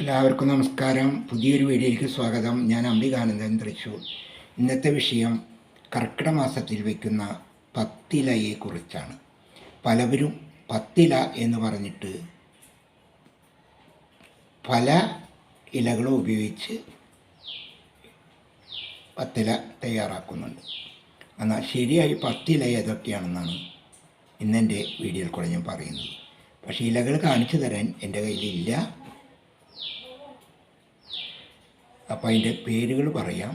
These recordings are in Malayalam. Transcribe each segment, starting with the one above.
എല്ലാവർക്കും നമസ്കാരം. പുതിയൊരു വീഡിയോയിലേക്ക് സ്വാഗതം. ഞാൻ അംബികാനന്ദൻ തൃശൂർ. ഇന്നത്തെ വിഷയം കർക്കിടക മാസത്തിൽ വയ്ക്കുന്ന പത്തിലയെക്കുറിച്ചാണ് പലവരും പത്തില എന്ന് പറഞ്ഞിട്ട് പല ഇലകളും ഉപയോഗിച്ച് പത്തില തയ്യാറാക്കുന്നുണ്ട്. എന്നാൽ ശരിയായി പത്തില ഏതൊക്കെയാണെന്നാണ് ഇന്നെന്റെ വീഡിയോയിൽ കൂടെ ഞാൻ പറയുന്നത്. പക്ഷേ ഇലകൾ കാണിച്ചു തരാൻ എന്റെ കയ്യിലില്ല അപ്പോൾ അതിന്റെ പേരുകൾ പറയാം.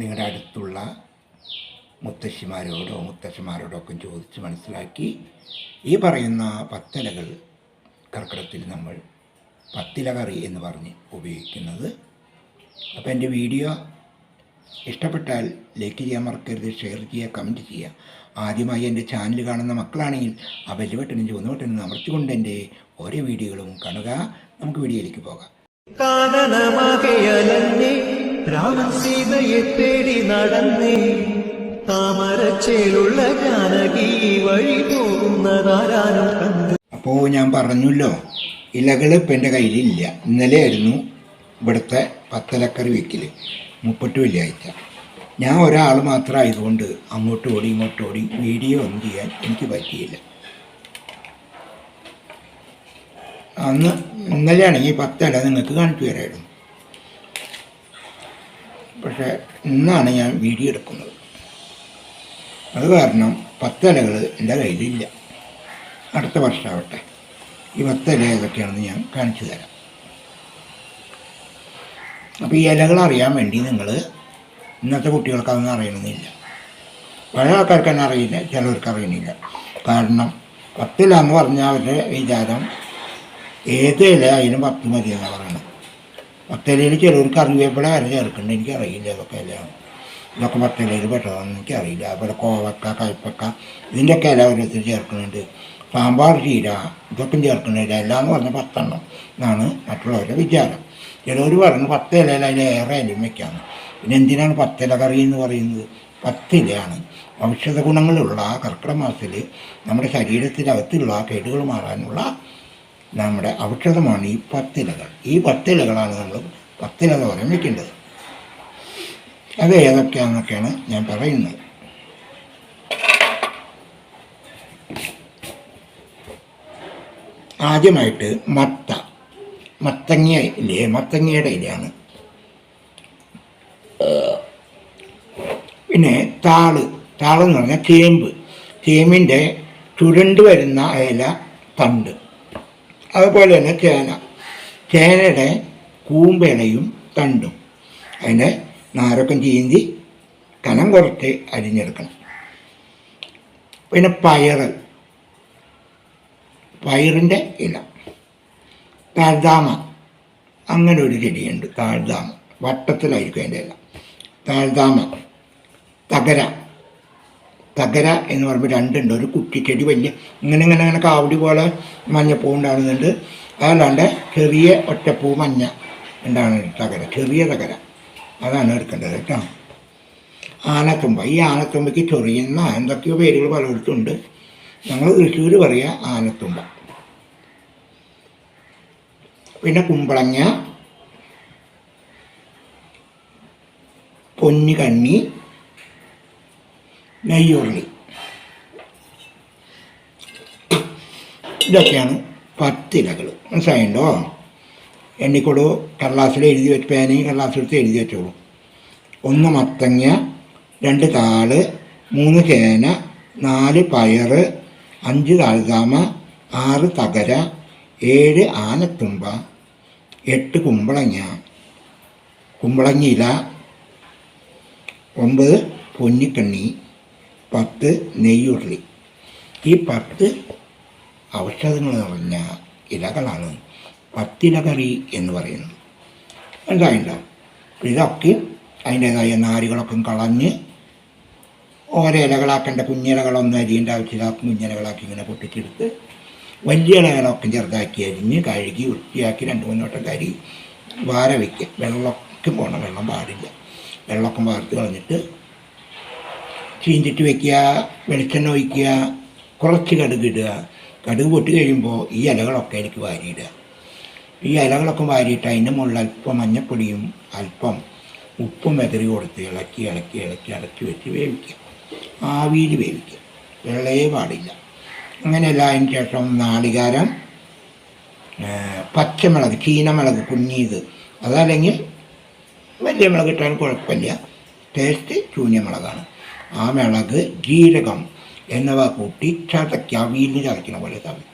നിങ്ങളുടെ അടുത്തുള്ള മുത്തശ്ശിമാരോടോ മുത്തശ്ശിമാരോടോ ഒക്കെ ചോദിച്ച് മനസ്സിലാക്കി. ഈ പറയുന്ന പത്തലകൾ കർക്കിടത്തിൽ നമ്മൾ പത്തില കറി എന്ന് പറഞ്ഞ് ഉപയോഗിക്കുന്നത്. അപ്പോൾ എന്റെ വീഡിയോ ഇഷ്ടപ്പെട്ടാൽ ലൈക്ക് ചെയ്യാൻ മറക്കരുത് ഷെയർ ചെയ്യുക കമന്റ് ചെയ്യുക ആദ്യമായി എന്റെ ചാനൽ കാണുന്ന മക്കളാണെങ്കിൽ ആ വലിയ ബട്ടനും ചുവന്ന ബട്ടനും അമർത്തിക്കൊണ്ട് എന്റെ ഓരോ വീഡിയോകളും കാണുക. നമുക്ക് വീഡിയോയിലേക്ക് പോകാം. കാനനമകയലന്നേ രാമൻ സീതയെ തേടി നടന്നേ. താമരച്ചേലുള്ള ജാനകി വഴി പോകുന്നതാരാനും കണ്ടു. ഞാൻ പറഞ്ഞല്ലോ ഇലകൾ ഇപ്പം എന്റെ കയ്യിലില്ല. ഇന്നലെയായിരുന്നു ഇവിടുത്തെ പത്തലക്കറി വെക്കൽ മുപ്പട്ട് വെള്ളിയാഴ്ച. ഞാൻ ഒരാൾ മാത്രം ആയതുകൊണ്ട് അങ്ങോട്ട് ഓടി ഇങ്ങോട്ട് ഓടി വീഡിയോ ഒന്നും ചെയ്യാൻ എനിക്ക് പറ്റിയില്ല. അന്ന് ഇന്നലെയാണെങ്കിൽ പത്തല്ല നിങ്ങൾക്ക് കാണിച്ചു തരായിരുന്നു. പക്ഷേ ഇന്നാണ് ഞാൻ വീഡിയോ എടുക്കുന്നത്. അത് കാരണം പത്തലകൾ എന്റെ കയ്യിലില്ല. അടുത്ത വർഷമാവട്ടെ. ഈ പത്തല ഏതൊക്കെയാണെന്ന് ഞാൻ കാണിച്ചു തരാം. അപ്പോൾ ഈ ഇലകൾ അറിയാൻ വേണ്ടി നിങ്ങൾ ഇന്നത്തെ കുട്ടികൾക്ക് അതൊന്നും അറിയണമെന്നില്ല. പഴയ ആൾക്കാർക്ക് തന്നെ അറിയില്ല ചിലവർക്ക് അറിയണില്ല. കാരണം പത്തില എന്ന് പറഞ്ഞാൽ അവരുടെ വിചാരം ഏത് ഇല അതിനും പത്ത് മതിയെന്ന് പറയണം. പത്തിലയിൽ ചിലവർക്ക് കറിവേപ്പില വരെ ചേർക്കുന്നുണ്ട്. എനിക്കറിയില്ല ഇതൊക്കെ ഇലയാണ് ഇതൊക്കെ പത്തലയിൽ പെട്ടതാണെന്ന് എനിക്കറിയില്ല. അതുപോലെ കോവക്ക കയ്പക്ക ഇതിന്റെയൊക്കെ ഇല ഓരോരുത്തർ ചേർക്കുന്നുണ്ട്. സാമ്പാർ ചീര ഇതൊക്കെ ചേർക്കുന്നുണ്ട്. ഇല എന്ന് പറഞ്ഞാൽ പത്തെണ്ണം എന്നാണ് മറ്റുള്ളവരുടെ വിചാരം. ചിലവർ പറഞ്ഞു പത്ത് ഇലയിൽ അതിൽ ഏറെ ഇലയും വെക്കാമെന്ന് പിന്നെ എന്തിനാണ് പത്തില കറി എന്ന് പറയുന്നത്? പത്തിലയാണ്. ഔഷധ ഗുണങ്ങളുള്ള കർക്കിടക മാസത്തിൽ നമ്മുടെ ശരീരത്തിനകത്തുള്ള കേടുകൾ മാറാനുള്ള നമ്മുടെ ഔഷധമാണ് ഈ പത്തിലകൾ. ഈ പത്തിലകളാണ് നമ്മൾ പത്തില തോരൻ വയ്ക്കേണ്ടത് അത് ഏതൊക്കെയാണെന്നൊക്കെയാണ് ഞാൻ പറയുന്നത്. ആദ്യമായിട്ട് മത്ത. മത്തങ്ങ ഇല്ലേ? മത്തങ്ങയുടെ ഇലയാണ്. പിന്നെ താൾ. താളെന്ന് പറഞ്ഞാൽ ചേമ്പ് ചേമ്പിന്റെ ചുരുണ്ട് വരുന്ന ഇല തണ്ട്. അതുപോലെ തന്നെ ചേന ചേനയുടെ കൂമ്പിലയും തണ്ടും അതിനെ നാരൊക്കെ ചീന്തി കനം കുറച്ച് അരിഞ്ഞെടുക്കണം. പിന്നെ പയറ്. പയറിന്റെ ഇല. താഴ്താമ അങ്ങനെ ഒരു ചെടിയുണ്ട് താഴ്താമ വട്ടത്തിലായിരിക്കും അതിന്റെ ഇല. താഴ്താമ തകര. തകര എന്ന് പറയുമ്പോൾ രണ്ടുണ്ട്. ഒരു കുറ്റിച്ചെടി വലിയ ഇങ്ങനെ ഇങ്ങനെ ഇങ്ങനെ കാവടി പോലെ മഞ്ഞപ്പൂ ഉണ്ടാകുന്നുണ്ട്. അതല്ലാണ്ട് ചെറിയ ഒറ്റപ്പൂ മഞ്ഞ ഉണ്ടാണ് തകര ചെറിയ തകര. അതാണ് എടുക്കേണ്ടത് കേട്ടോ. ആനത്തുമ്പ. ഈ ആനത്തുമ്പയ്ക്ക് ചൊറിയുന്ന എന്തൊക്കെയോ പേരുകൾ പലയിടത്തുണ്ട്. ഞങ്ങൾ തൃശ്ശൂർ പറയുക ആനത്തുമ്പ. പിന്നെ കുമ്പളങ്ങ പൊന്നുകണ്ണി നെയ്യുള്ളി ഇതൊക്കെയാണ് പത്തിലകൾ. മനസ്സിലായിണ്ടോ? എണ്ണിക്കൊടു. കടലാസിൽ എഴുതി വെച്ച് പേനയും കടലാസിലെടുത്ത് എഴുതി വെച്ചോളൂ. ഒന്ന് മത്തങ്ങ രണ്ട് താൾ മൂന്ന് ചേന നാല് പയറ് അഞ്ച് താഴ്താമ ആറ് തകര ഏഴ് ആനത്തുമ്പ എട്ട് കുമ്പളങ്ങ ഇല ഒമ്പത് പൊന്നിക്കണ്ണി പത്ത് നെയ്യുരുളി ഈ പത്ത് ഔഷധങ്ങൾ നിറഞ്ഞ ഇലകളാണ് പത്തിലകറി എന്ന് പറയുന്നത്. മനസ്സിലായിട്ടുണ്ടാവും ഇതൊക്കെ അതിന്റേതായ നാരുകളൊക്കെ കളഞ്ഞ് ഓരോ ഇലകളാക്കേണ്ട കുഞ്ഞിലകളൊന്നും അരിയേണ്ട ആവശ്യമില്ല കുഞ്ഞിലകളാക്കി ഇങ്ങനെ പൊട്ടിച്ചെടുത്ത് വലിയ ഇലകളൊക്കെ ചെറുതാക്കി അരിഞ്ഞ് കഴുകി വൃത്തിയാക്കി രണ്ട് മൂന്ന് വട്ടം കരി വാര വയ്ക്കുക. വെള്ളമൊക്കെ പോകണം. വെള്ളം പാടില്ല. വെള്ളമൊക്കെ വാർത്ത് കളഞ്ഞിട്ട് ചീഞ്ചിട്ട് വെക്കുക വെളിച്ചെണ്ണ ഒഴിക്കുക കുറച്ച് കടുക് ഇടുക. കടുക് പൊട്ടി കഴിയുമ്പോൾ ഈ ഇലകളൊക്കെ എനിക്ക് വാരിയിടുക. ഈ ഇലകളൊക്കെ വാരിയിട്ട് അതിന്റെ മുകളിൽ അല്പം മഞ്ഞപ്പൊടിയും അല്പം ഉപ്പും വെതറി കൊടുത്ത് ഇളക്കി ഇളക്കി ഇളക്കി അടച്ചു വെച്ച് വേവിക്കുക. ആവിയിൽ വേവിക്കുക. വെള്ളയെ പാടില്ല. അങ്ങനെയല്ല അതിന് ശേഷം നാളികാരം പച്ചമുളക് ചീനമുളക് കുഞ്ഞീത്. അതല്ലെങ്കിൽ വലിയ മുളക് ഇട്ടാലും കുഴപ്പമില്ല. ടേസ്റ്റ് ആ മുളക് ജീരകം എന്നിവ കൂട്ടി ചതയ്ക്കുക അവിയിൽ ചതയ്ക്കുന്ന പോലെ ചതയ്ക്കുക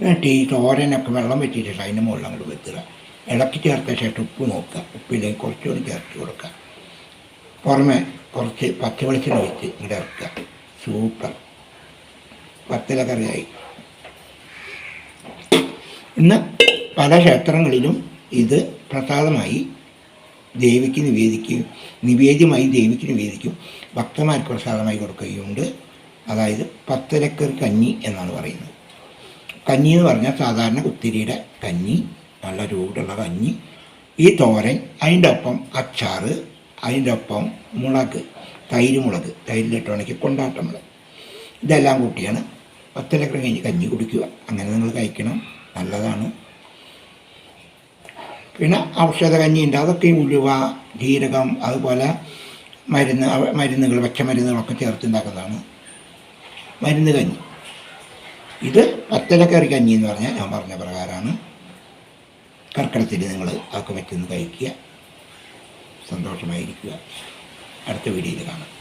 എന്നിട്ട് ഈ തോരനൊക്കെ വെള്ളം വെച്ചിട്ട് അതിന്റെ മുകളിൽ അങ്ങോട്ട് വെക്കുക. ഇളക്കി ചേർത്ത ശേഷം ഉപ്പ് നോക്കുക. ഉപ്പിലേക്ക് കുറച്ചുകൂടി ചേർത്ത് കൊടുക്കുക. പുറമെ കുറച്ച് പച്ച വെളിച്ചെണ്ണ വെച്ച് ഇവിടെ ഇറക്കുക. സൂപ്പർ. പത്തില കറിയായി. ഇന്ന് പല ക്ഷേത്രങ്ങളിലും ഇത് പ്രസാദമായി ദേവിക്ക് നിവേദിക്കും നിവേദ്യമായി ദേവിക്ക് നിവേദിക്കും ഭക്തന്മാർക്ക് പ്രസാദമായി കൊടുക്കുകയുണ്ട്. അതായത് പത്തരക്കർ കഞ്ഞി എന്നാണ് പറയുന്നത്. കഞ്ഞി എന്ന് പറഞ്ഞാൽ സാധാരണ കുത്തിരിയുടെ കഞ്ഞി നല്ല രൂപമുള്ള കഞ്ഞി. ഈ തോരൻ അതിന്റെ ഒപ്പം അച്ചാറ് അതിന്റെ ഒപ്പം മുളക് തൈര് മുളക് തൈരിലിട്ട് ഉണക്കി കൊണ്ടാട്ട മുളക്. ഇതെല്ലാം കൂട്ടിയാണ് പത്തരക്കർ കഞ്ഞി കഞ്ഞി കുടിക്കുക. അങ്ങനെ നിങ്ങൾ കഴിക്കണം. നല്ലതാണ്. പിന്നെ ഔഷധ കഞ്ഞിയുണ്ട് അതൊക്കെ ഈ ഉലുവ ജീരകം അതുപോലെ മരുന്ന് മരുന്നുകൾ പച്ചമരുന്നുകളൊക്കെ ചേർത്ത് ഉണ്ടാക്കുന്നതാണ്. മരുന്ന് കഞ്ഞി. ഇത് പത്തലക്കറി കഞ്ഞി എന്ന് പറഞ്ഞാൽ ഞാൻ പറഞ്ഞ പ്രകാരമാണ്. കർക്കിടത്തിൽ നിങ്ങൾ അതൊക്കെ വെച്ചൊന്ന് കഴിക്കുക. സന്തോഷമായിരിക്കുക. അടുത്ത വീഡിയോയിൽ കാണാം.